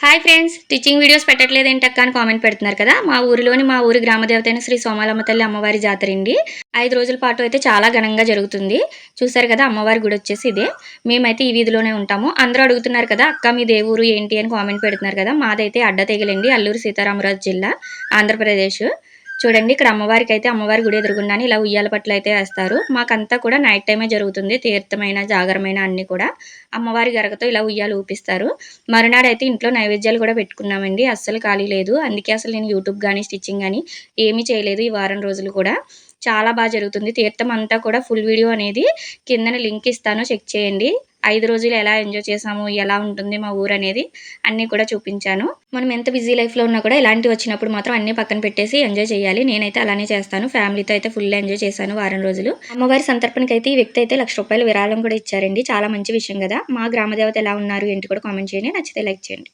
Hi friends teaching videos పెట్టట్లేదు ఏంటక్క అని కామెంట్ పెడుతున్నారు కదా? మా ఊరిలోని మా ఊరి గ్రామదేవత అయిన శ్రీ సోమాలమ్మ తల్లి అమ్మవారి జాతర అండి. ఐదు రోజుల పాటు అయితే చాలా ఘనంగా జరుగుతుంది. చూసారు కదా అమ్మవారి గుడి వచ్చేసి ఇదే. మేమైతే ఈ వీధిలోనే ఉంటాము. అందరూ అడుగుతున్నారు కదా అక్క మీ దేవురు ఏంటి అని కామెంట్ పెడుతున్నారు కదా? మాదైతే అడ్డ తెగలండి అల్లూరు సీతారామరాజు జిల్లా ఆంధ్రప్రదేశ్. చూడండి ఇక్కడ అమ్మవారికి అయితే అమ్మవారి గుడి ఎదురుగుండానే ఇలా ఉయ్యాల పట్ల అయితే వేస్తారు. మాకంతా కూడా నైట్ టైమే జరుగుతుంది తీర్థమైన జాగరమైన అన్ని కూడా. అమ్మవారి గరగతో ఇలా ఉయ్యాలు ఊపిస్తారు. మరునాడు అయితే ఇంట్లో నైవేద్యాలు కూడా పెట్టుకున్నామండి. అస్సలు ఖాళీ లేదు. అందుకే అసలు నేను యూట్యూబ్ కానీ స్టిచ్చింగ్ కానీ ఏమీ చేయలేదు ఈ వారం రోజులు కూడా. చాలా బాగా జరుగుతుంది. తీర్థం అంతా కూడా ఫుల్ వీడియో అనేది కిందన లింక్ ఇస్తాను. చెక్ చేయండి. ఐదు రోజులు ఎలా ఎంజాయ్ చేసాము ఎలా ఉంటుంది మా ఊరు అనేది అన్నీ కూడా చూపించాను. మనం ఎంత బిజీ లైఫ్లో ఉన్నా కూడా ఇలాంటివి వచ్చినప్పుడు మాత్రం అన్ని పక్కన పెట్టేసి ఎంజాయ్ చేయాలి. నేనైతే అలానే చేస్తాను. ఫ్యామిలీతో అయితే ఫుల్ ఎంజాయ్ చేశాను వారం రోజులు. అమ్మవారి సంతర్పణకి అయితే ఈ వ్యక్తి అయితే లక్ష రూపాయలు విరాళం కూడా ఇచ్చారండి. చాలా మంచి విషయం కదా. మా గ్రామదేవత ఎలా ఉన్నారు ఏంటి కూడా కామెంట్ చేయండి. నచ్చితే లైక్ చేయండి.